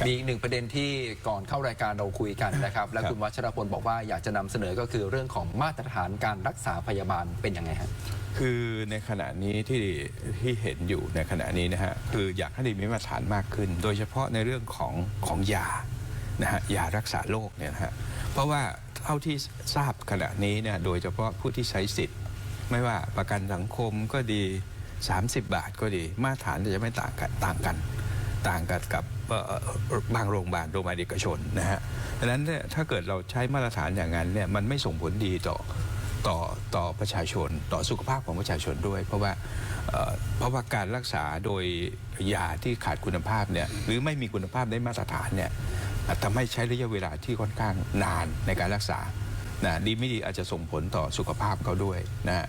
ครับมีอีกหนึ่งประเด็นที่ก่อนเข้ารายการเราคุยกันนะครับ และครับคุณวัชรพลบอกว่าอยากจะนำเสนอก็คือเรื่องของมาตรฐานการรักษาพยาบาลเป็นยังไงฮะ คือในขณะนี้ที่ที่เห็นอยู่ในขณะนี้นะฮะคืออยากให้มีมาตรฐานมากขึ้น โดยเฉพาะในเรื่องของของยานะฮะยารักษาโรคเนี่ยนะฮะเพราะว่าเท่าที่ทราบขณะนี้เนี่ยโดยเฉพาะผู้ที่ใช้สิทธิ์ ไม่ว่าประกันสังคมก็ดี 30 บาทก็ดี มาตรฐานจะไม่ต่างกันต่างกัน ต่างกันกับเอ่อ บางโรงพยาบาลโรงพยาบาลเอกชนนะฮะดังนั้นเนี่ยถ้าเกิดเราใช้มาตรฐานอย่างนั้นเนี่ยมันไม่ส่งผลดีต่อต่อต่อประชาชนต่อสุขภาพของประชาชนด้วย เพราะว่าเพราะว่าการรักษาโดยยาที่ขาดคุณภาพเนี่ยหรือไม่มีคุณภาพได้มาตรฐานเนี่ยทำให้ใช้ระยะเวลาที่ค่อนข้างนานในการรักษานะดีไม่ดีอาจจะส่งผลต่อสุขภาพเขาด้วยนะฮะ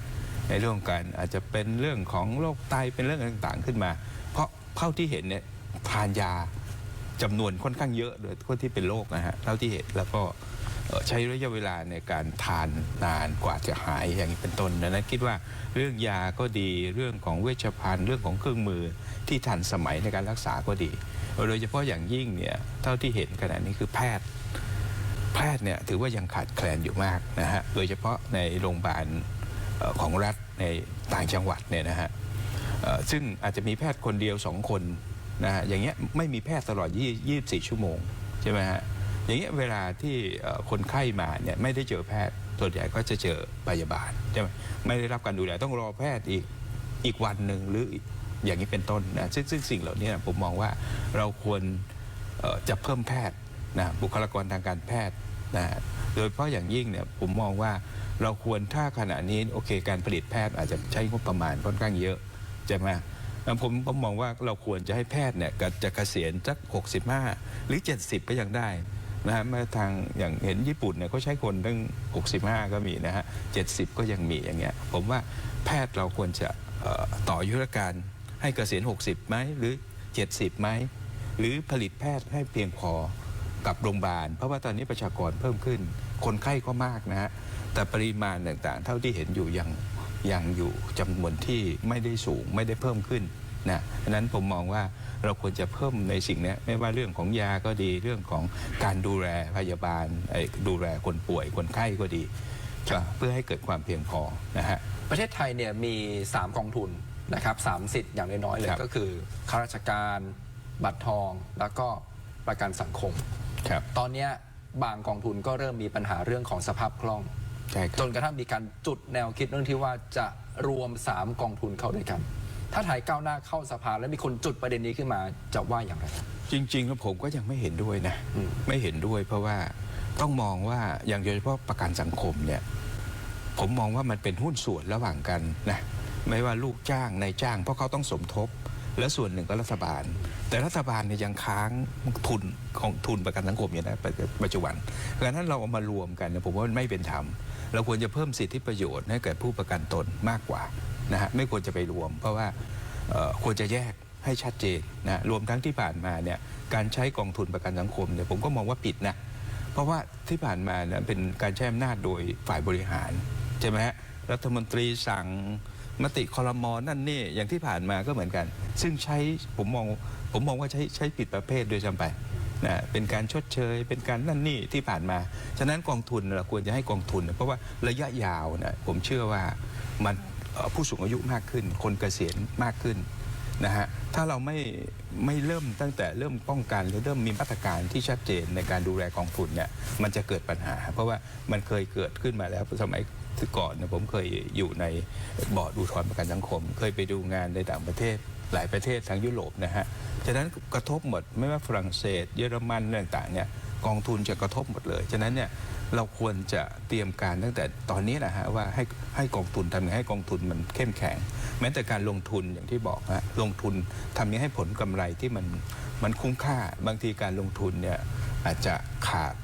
ในเรื่องการอาจจะเป็นเรื่องของโรคไตเป็นเรื่องต่างๆขึ้นมา เพราะเท่าที่เห็นเนี่ยทานยา จำนวนค่อนข้างเยอะเลยคนที่เป็นโรคนะฮะเท่าที่เห็นแล้วก็ใช้ระยะเวลาในการทานนานกว่าจะหายอย่างนี้เป็นต้นดังนั้นคิดว่าเรื่องยาก็ดีเรื่องของเวชภัณฑ์เรื่องของเครื่องมือที่ทันสมัยในการรักษาก็ดี โดยเฉพาะอย่างยิ่งเนี่ยเท่าที่เห็นขณะนี้คือแพทย์ แพทย์เนี่ยถือว่ายังขาดแคลนอยู่มากนะฮะโดยเฉพาะในโรงพยาบาลของรัฐในต่างจังหวัดเนี่ยนะฮะซึ่งอาจจะมีแพทย์คนเดียวสองคน นะฮะอย่างเงี้ยไม่มีแพทย์ตลอด 24 ชั่วโมงใช่ไหมฮะอย่างเงี้ยเวลาที่คนไข้มาเนี่ยไม่ได้เจอแพทย์ส่วนใหญ่ก็จะเจอพยาบาลใช่ไหมไม่ได้รับการดูแลต้องรอแพทย์อีกอีกวันหนึ่งหรืออย่างนี้เป็นต้นนะซึ่งซึ่งสิ่งเหล่านี้ผมมองว่าเราควรจะเพิ่มแพทย์นะบุคลากรทางการแพทย์นะโดยเฉพาะอย่างยิ่งเนี่ยผมมองว่าเราควรถ้าขณะนี้โอเคการผลิตแพทย์อาจจะใช้งบประมาณค่อนข้างเยอะใช่ไหม ผมผมมองว่าเราควรจะให้แพทย์เนี่ยกจะเกษียณสัก 65 หรือ 70 ก็ยังได้นะฮะม้ทางอย่างเห็นญี่ปุ่นเนี่ยเขาใช้คนตั้ง 65 ก็มีนะฮะ 70 ก็ยังมีอย่างเงี้ย ผมว่าแพทย์เราควรจะเอ่อต่ออายุรการให้เกษียณ 60 ไหมหรือ 70 ไหม หรือผลิตแพทย์ให้เพียงพอกับโรงพยาบาล เพราะว่าตอนนี้ประชากรเพิ่มขึ้น คนไข้ก็มากนะฮะ แต่ปริมาณต่างๆ เท่าที่เห็นอยู่ยัง ยังอยู่จำนวนที่ไม่ได้สูงไม่ได้เพิ่มขึ้นนะดังนั้นผมมองว่าเราควรจะเพิ่มในสิ่งเนี้ยไม่ว่าเรื่องของยาก็ดีเรื่องของการดูแลพยาบาลไอ้ดูแลคนป่วยคนไข้ก็ดีก็เพื่อให้เกิดความเพียงพอนะฮะประเทศไทยเนี่ยมี 3 กองทุนนะครับสามสิทธิ์อย่างน้อยๆเลยครับก็คือข้าราชการบัตรทองแล้วก็ประกันสังคมครับตอนเนี้ยบางกองทุนก็เริ่มมีปัญหาเรื่องของสภาพคล่อง ใช่คจรับนกระทั่งมีการจุดแนวคิดเรื่องที่ว่าจะรวม 3 กองทุนเข้าด้วยกัน ถ้าไทยก้าวหน้าเข้าสภาแล้วมีคนจุดประเด็นนี้ขึ้นมาจะว่าอย่างไรจริงๆแล้วผมก็ยังไม่เห็นด้วยนะ อืม ไม่เห็นด้วยเพราะว่าต้องมองว่าอย่างโดยเฉพาะประกันสังคมเนี่ยผมมองว่ามันเป็นหุ้นส่วนระหว่างกันนะไม่ว่าลูกจ้างนายจ้าง เพราะเขาต้องสมทบ และส่วนหนึ่งก็รัฐบาล แต่รัฐบาลเนี่ยยังค้างทุนของทุนประกันสังคมอยู่นะปัจจุบันดังนั้นเราเอามารวมกันเนี่ยผมว่ามันไม่เป็นธรรมเราควรจะเพิ่มสิทธิประโยชน์ให้แก่ผู้ประกันตนมากกว่านะฮะไม่ควรจะไปรวม เพราะว่าควรจะแยกให้ชัดเจนนะรวมทั้งที่ผ่านมาเนี่ยการใช้กองทุนประกันสังคมเนี่ยผมก็มองว่าผิดนะเพราะว่าที่ผ่านมาเนี่ยเป็นการใช้อำนาจโดยฝ่ายบริหารใช่ไหมฮะรัฐมนตรีสั่ง มติคอรมอนั่นนี่อย่างที่ผ่านมาก็เหมือนกัน ซึ่งใช้ผมมองผมมองว่าใช้ใช้ผิดประเภทโดยจำไปนะเป็นการชดเชย เป็นการนั่นนี่ที่ผ่านมา ฉะนั้นกองทุนเราควรจะให้กองทุน เพราะว่าระยะยาวนะผมเชื่อว่ามันผู้สูงอายุมากขึ้น คนเกษียณมากขึ้นนะฮะถ้าเราไม่ไม่เริ่มตั้งแต่เริ่มป้องกันหรือเริ่มมีมาตรการที่ชัดเจนในการดูแลกองทุนเนี่ยมันจะเกิดปัญหา เพราะว่ามันเคยเกิดขึ้นมาแล้วสมัย ก่อนเนี่ยผมเคยอยู่ในบอร์ดอุทธรณ์ประกันสังคม เคยไปดูงานในต่างประเทศหลายประเทศทางยุโรปนะฮะฉะนั้นกระทบหมดไม่ว่าฝรั่งเศส เยอรมันต่างๆเนี่ยกองทุนจะกระทบหมดเลย ฉะนั้นเนี่ยเราควรจะเตรียมการตั้งแต่ตอนนี้นะฮะว่าให้ให้กองทุนทำยังไงให้กองทุนมันเข้มแข็ง แม้แต่การลงทุนอย่างที่บอกฮะลงทุนทำยังไงให้ผลกำไรที่มันมันคุ้มค่าบางทีการลงทุนเนี่ยอาจจะขาด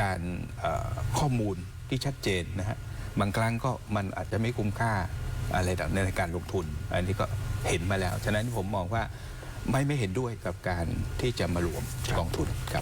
การข้อมูล ที่ชัดเจนนะฮะบางครั้งก็มันอาจจะไม่คุ้มค่าอะไรต่างในการลงทุน อันนี้ก็เห็นมาแล้ว ฉะนั้นผมมองว่าไม่ไม่เห็นด้วยกับการที่จะมารวมกองทุนครับ